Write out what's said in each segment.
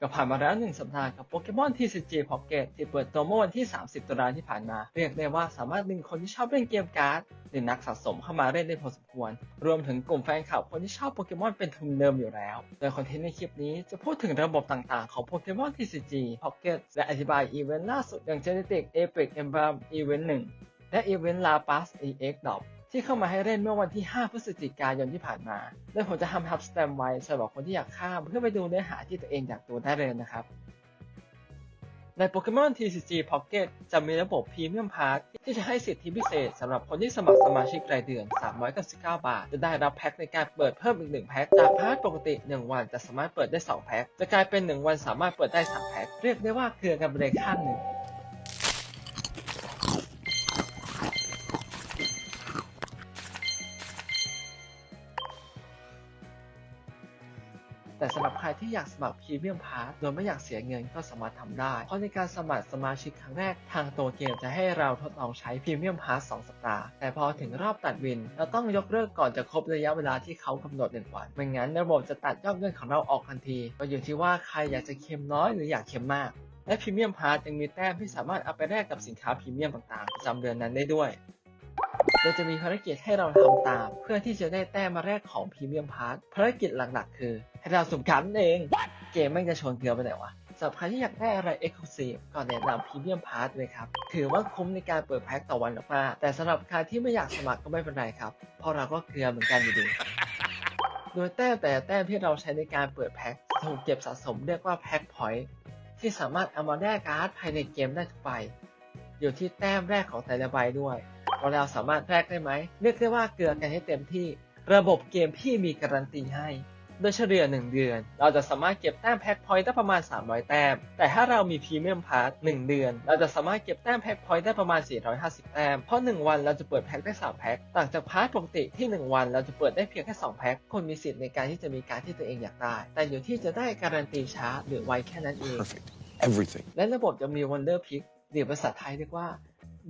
ก็ผ่านมาแล้วหนึ่งสัปดาห์กับโปเกมอน TCG Pocket ที่เปิดตัวเมื่อวันที่ 30 ตุลาที่ผ่านมา เรียกได้ว่าสามารถดึงคนที่ชอบเล่นเกมการ์ดหรือนักสะสมเข้ามาเล่นได้พอสมควร รวมถึงกลุ่มแฟนคลับคนที่ชอบโปเกมอนเป็นทุนเดิมอยู่แล้ว โดยคอนเทนต์ในคลิปนี้จะพูดถึงระบบต่างๆของโปเกมอน TCG Pocket และอธิบายอีเวนต์ล่าสุดอย่าง Genetic Epic Emblem Event 1และอีเวนต์ La Paz EX Drop ที่เข้ามาให้เล่นเมื่อวันที่ 5 พฤศจิกายนที่ผ่านมาโดยผมจะทำทับสแตมไว้สำหรับคนที่อยากข้ามเพื่อไปดูเนื้อหาที่ตัวเองอยากดูได้เลยนะครับ ใน Pokemon TCG Pocket จะมีระบบ Premium Pass ที่จะให้สิทธิพิเศษสำหรับคนที่สมัครสมาชิกรายเดือน 399 บาท จะได้รับแพ็คในการเปิดเพิ่มอีก 1 แพ็ค จากพาร์ทปกติ 1 วันจะสามารถเปิดได้ 2 แพ็ค จะกลายเป็น 1 วันสามารถเปิดได้ 3 แพ็ค เรียกได้ว่าเครือกันไปเลยข้างหนึ่ง แต่สำหรับใครที่อยากสมัครพรีเมียมพาร์ทโดยไม่อยากเสียเงินก็สามารถทำได้ เพราะในการสมัครสมาชิกครั้งแรกทางตัวเกมจะให้เราทดลองใช้พรีเมียมพาร์ท2สัปดาห์ แต่พอถึงรอบตัดวิน เราต้องยกเลิกก่อนจะครบระยะเวลาที่เขากำหนดหนึ่งวัน ไม่งั้นระบบจะตัดยอดเงินของเราออกทันที ก็อยู่ที่ว่าใครอยากจะเค็มน้อยหรืออยากเค็มมากและพรีเมียมพาร์ทยังมีแต้มที่สามารถเอาไปแลกกับสินค้าพรีเมียมต่างๆประจำเดือนนั้นได้ด้วย โดยจะมีภารกิจให้เราทำตาม เพื่อที่จะได้แต้มมาแรกของพรีเมียมพาร์ทภารกิจหลักๆ คือ ให้เราสุ่มขันเอง เกมไม่งจะชนเกลือไปไหนวะสำหรับใครที่อยากได้อะไร Exclusive ก็แนะนำพรีเมียมพาร์ทเลยครับ ถือว่าคุ้มในการเปิดแพ็คต่อวันมากๆแต่สำหรับใครที่ไม่อยากสมัครก็ไม่เป็นไรครับ เพราะเราก็เกลือเหมือนกันอยู่ดีโดยแต้มแต่แต้มที่เราใช้ในการเปิดแพ็คถูกเก็บสะสมเรียกว่าแพ็คพอยต์ที่สามารถเอามาแลกการ์ดภายในเกมได้ทุกใบอยู่ที่แต้มแรกของแต่ละใบด้วย ว่าเราสามารถแลกได้ไหมเรียกได้ว่าเกลือกันให้เต็มที่ ระบบเกมพี่มีการันตีให้ โดยเฉลี่ย1เดือน เราจะสามารถเก็บแต้มแพ็คพอยต์ได้ประมาณ 300 แต้ม แต่ถ้าเรามีพรีเมียมพาร์ท1เดือน เราจะสามารถเก็บแต้มแพ็คพอยต์ได้ประมาณ 450 แต้ม เพราะ 1 วันเราจะเปิดแพ็คได้ 3 แพ็ค ต่างจากพาร์ทปกติที่ 1 วันเราจะเปิดได้เพียงแค่ 2 แพ็ค คนมีสิทธิ์ในการที่จะมีการดที่ตัวเองอยากได้ แต่อยู่ที่จะได้การันตีช้าหรือไวแค่นั้นเอง Perfect. Everything. และระบบจะมี Wonder Pick หรือภาษาไทยเรียกว่า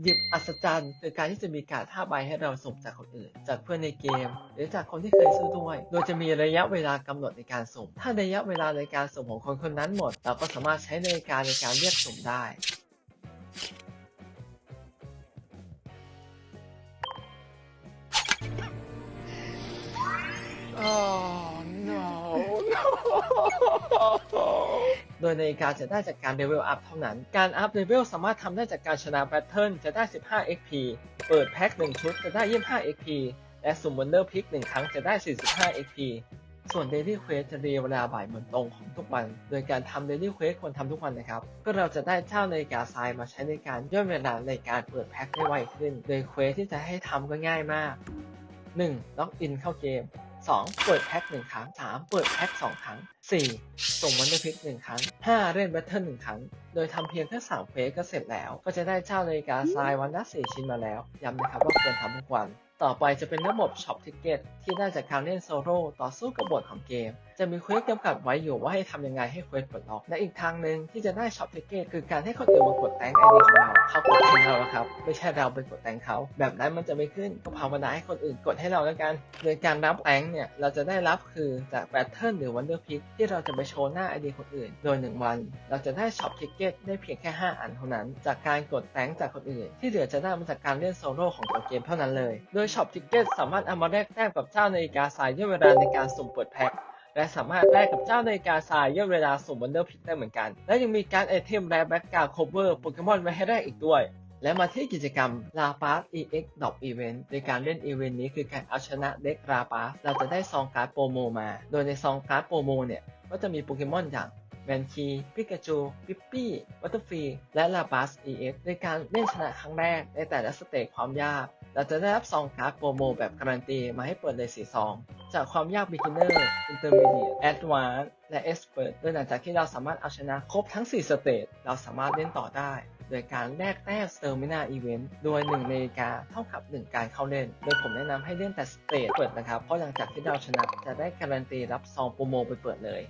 หยิบอัศจรรย์คือการที่จะมีการท่าใบให้เราสุ่มจากคนอื่น จากเพื่อนในเกม หรือจากคนที่เคยซื้อด้วย โดยจะมีระยะเวลากำหนดในการสุ่ม ถ้าระยะเวลาในการสุ่มของคนคนนั้นหมด เราก็สามารถใช้นาฬิกาในการเรียกสุ่มได้ Oh no, no. โดยนาฬิกาจะได้จากการเลเวลอัพเท่านั้น การอัพเลเวลสามารถทำได้จากการชนะแบทเทิลจะได้ 15 XP เปิดแพ็ค 1 ชุดจะได้ 25 XP และสุ่มวันเดอร์พิก 1 ครั้งจะได้ 45 XP ส่วน Daily Quest จะเรียเวลาบ่ายโมงตรงของทุกวัน โดยการทำ Daily Quest ควรทำทุกวันนะครับเพื่อเราจะได้เจ้านาฬิกาทรายมาใช้ในการย่นเวลาในการเปิดแพ็คได้ไวขึ้น โดยเควสที่จะให้ทำก็ง่ายมาก 1. ล็อกอินเข้าเกม 2. เปิดแพ็ค1ครั้ง 3. เปิดแพ็ค2ครั้ง 4. ส่งวันเดอร์พิก1ครั้ง 5. เล่นแบทเทิล1ครั้ง โดยทำเพียงแค่3เควสก็เสร็จแล้ว ก็จะได้เจ้านาฬิกาทรายวันละ4ชิ้นมาแล้ว ย้ำนะครับว่าควรทำทุกวัน ต่อไปจะเป็นระบบช็อปทิเก็ตที่ได้จากการเล่นโซโล่ต่อสู้กับบทของเกม จะมีเควสจำกัดไว้อยู่ว่าให้ทำยังไงให้เควสปลดล็อก และอีกทางหนึ่งที่จะได้ช็อปทิเก็ตคือการให้คนอื่นมากดแตงไอเดีของเราเขากดแตงเราอะครับไม่ใช่เราไปกดแตงเขาแบบนั้นมันจะไม่ขึ้นก็ภาวนาให้คนอื่นกดให้เราแล้วกันโดยการรับแตงเนี่ยเราจะได้รับคือจากแบทเทิลหรือวันเดอร์พิกที่เราจะไปโชว์หน้าไอเดีคนอื่น โดย 1 วัน เราจะได้ช็อปทิเก็ตได้เพียงแค่ 5 อันเท่านั้น จากการกดแตงจากคนอื่น ที่เหลือจะได้มาจากการเล่นโซโล่ของตัวเกมเท่านั้นเลย โดยช็อปทิกเก็ตสามารถเอามาแลกแต้มกับเจ้านาฬิกาทรายย่นเวลาในการสุ่มเปิดแพ็คและสามารถแลกกับเจ้านาฬิกาทรายย่นเวลาสุ่มวันเดอร์พิกได้เหมือนกัน และยังมีการไอเทมและแบ็กกราวด์โคเวอร์โปเกมอนไว้ให้ได้อีกด้วย และมาที่กิจกรรม La Paz EX Drop Event ในการเล่นอีเวนต์นี้คือการเอาชนะเด็ก La Paz เราจะได้ซองการ์ดโปรโมมา โดยในซองการ์ดโปรโมเนี่ย ก็จะมีโปเกมอนอย่าง แมนคีปิกาจูปิปปี้ วัตเตอร์ฟีและลาบัส EX ในการเล่นชนะครั้งแรกในแต่ละสเตจความยาก เราจะได้รับซองการ์ดโปรโมแบบการันตีมาให้เปิดเลยสีซอง จากความยาก beginner intermediate advanced และ expert โดยหลังจากที่เราสามารถเอาชนะครบทั้ง 4 สเตจเราสามารถเล่นต่อได้โดยการแลกแต้ม Stamina Event โดย1นาฬิกาเท่ากับ 1 การเข้าเล่น โดยผมแนะนำให้เล่นแต่สเตจเปิดนะครับ เพราะหลังจากที่เราชนะจะได้การันตีรับซองโปรโมไปเปิดเลย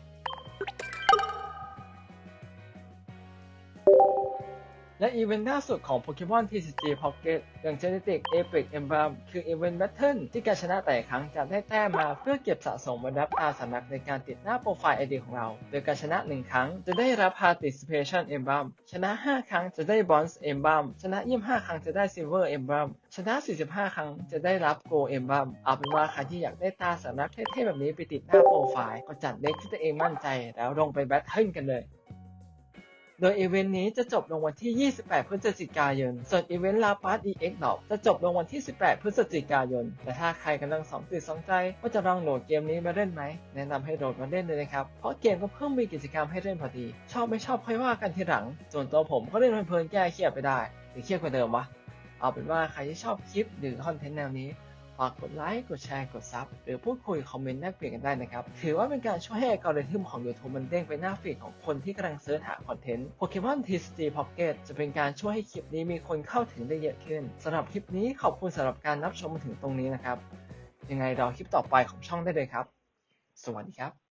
และอีเวนต์ล่าสุดของ Pokemon TCG Pocket อย่าง Genetic Epic Emblem คืออีเวนต์ Battle ที่การชนะแต่ครั้งจะได้แต้มมาเพื่อเก็บสะสมบนรับตาสำนักในการติดหน้าโปรไฟล์ ID ของเรา โดยการชนะ 1 ครั้งจะได้รับ Participation Emblem ชนะ 5 ครั้งจะได้ Bronze Emblem ชนะ 25 ครั้งจะได้ Silver Emblem ชนะ 45 ครั้งจะได้รับ Gold Emblem เอาเป็นว่าใครที่อยากได้ตาสำนักเท่ๆแบบนี้ไปติดหน้าโปรไฟล์ก็จัดเด็กที่ตัวเองมั่นใจแล้วลงไปแบทเทิลกันเลย โดยอีเวนต์นี้จะจบลงวันที่ 28 พฤศจิกายน ส่วนอีเวนต์ลาปาร์ต EX ดอกจะจบลงวันที่ 18 พฤศจิกายน แต่ถ้าใครกำลังสองติดสองใจว่าจะลองโหลดเกมนี้มาเล่นไหม แนะนำให้โหลดมาเล่นเลยนะครับ เพราะเกมก็เพิ่มมีกิจกรรมให้เล่นพอดี ชอบไม่ชอบค่อยว่ากันทีหลัง ส่วนตัวผมก็เล่นเพลินๆแก้เครียดไปได้หรือเครียดกว่าเดิมวะ เอาเป็นว่าใครที่ชอบคลิปหรือคอนเทนต์แนวนี้ ฝากกดไลค์ กดแชร์ กดซับ หรือพูดคุยคอมเมนต์แลกเปลี่ยนกันได้นะครับ ถือว่าเป็นการช่วยให้อัลกอริทึมของ YouTube มันเด้งไปหน้าฟีดของคนที่กำลังเสิร์ชหาคอนเทนต์ Pokemon TCG Pocket จะเป็นการช่วยให้คลิปนี้มีคนเข้าถึงได้เยอะขึ้นสำหรับคลิปนี้ขอบคุณสำหรับการรับชมมาถึงตรงนี้นะครับ ยังไงรอคลิปต่อไปของช่องได้เลยครับ สวัสดีครับ